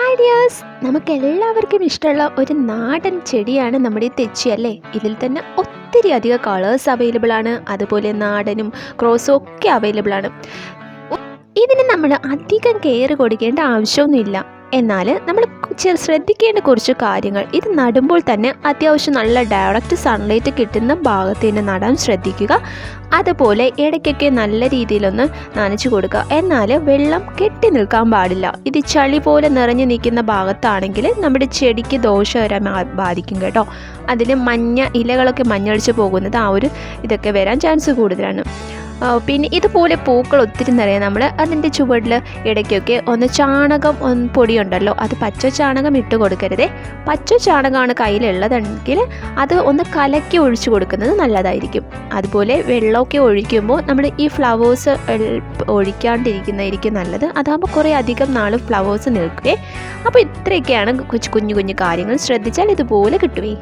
Hi dears നമുക്ക് എല്ലാവർക്കും ഇഷ്ടമുള്ള ഒരു നാടൻ ചെടിയാണ് നമ്മുടെ തെച്ചി അല്ലേ? ഇതിൽ തന്നെ ഒത്തിരി അധികം കളേഴ്സ് അവൈലബിൾ ആണ്. അതുപോലെ നാടനും ക്രോസും ഒക്കെ അവൈലബിൾ ആണ്. ഇതിന് നമ്മൾ അധികം കെയർ കൊടുക്കേണ്ട ആവശ്യമൊന്നുമില്ല. എന്നാൽ നമ്മൾ ശ്രദ്ധിക്കേണ്ട കുറച്ച് കാര്യങ്ങൾ. ഇത് നടുമ്പോൾ തന്നെ അത്യാവശ്യം നല്ല ഡയറക്റ്റ് സൺലൈറ്റ് കിട്ടുന്ന ഭാഗത്ത് തന്നെ നടാൻ ശ്രദ്ധിക്കുക. അതുപോലെ ഇടയ്ക്കൊക്കെ നല്ല രീതിയിലൊന്ന് നനച്ചു കൊടുക്കുക. എന്നാൽ വെള്ളം കെട്ടി നിൽക്കാൻ പാടില്ല. ഇത് ചളി പോലെ നിറഞ്ഞു നിൽക്കുന്ന ഭാഗത്താണെങ്കിൽ നമ്മുടെ ചെടിക്ക് ദോഷകരമായി ബാധിക്കും കേട്ടോ. അതിന് മഞ്ഞ ഇലകളൊക്കെ മഞ്ഞളിച്ച് പോകുന്നത് ആ ഒരു ഇതൊക്കെ വരാൻ ചാൻസ് കൂടുതലാണ്. പിന്നെ ഇതുപോലെ പൂക്കൾ ഒത്തിരി നിറയാം നമ്മൾ അതിന്റെ ചുവടിൽ ഇടയ്ക്കൊക്കെ ഒന്ന് ചാണകം പൊടിയുണ്ടല്ലോ അത് പച്ച ചാണകം ഇട്ട് കൊടുക്കരുതേ. പച്ച ചാണകമാണ് കയ്യിലുള്ളതെങ്കിൽ അത് ഒന്ന് കലക്കി ഒഴിച്ചു കൊടുക്കുന്നത് നല്ലതായിരിക്കും. അതുപോലെ വെള്ളമൊക്കെ ഒഴിക്കുമ്പോൾ നമ്മൾ ഈ ഫ്ലവേഴ്സ് ഒഴിക്കാണ്ടിരിക്കുന്നതായിരിക്കും നല്ലത്. അതാകുമ്പോൾ കുറേ അധികം നാൾ ഫ്ലവേഴ്സ് നിൽക്കുകയെ അപ്പോൾ ഇത്രയൊക്കെയാണ് കുഞ്ഞു കുഞ്ഞു കാര്യങ്ങൾ. ശ്രദ്ധിച്ചാൽ ഇതുപോലെ കിട്ടുവേ.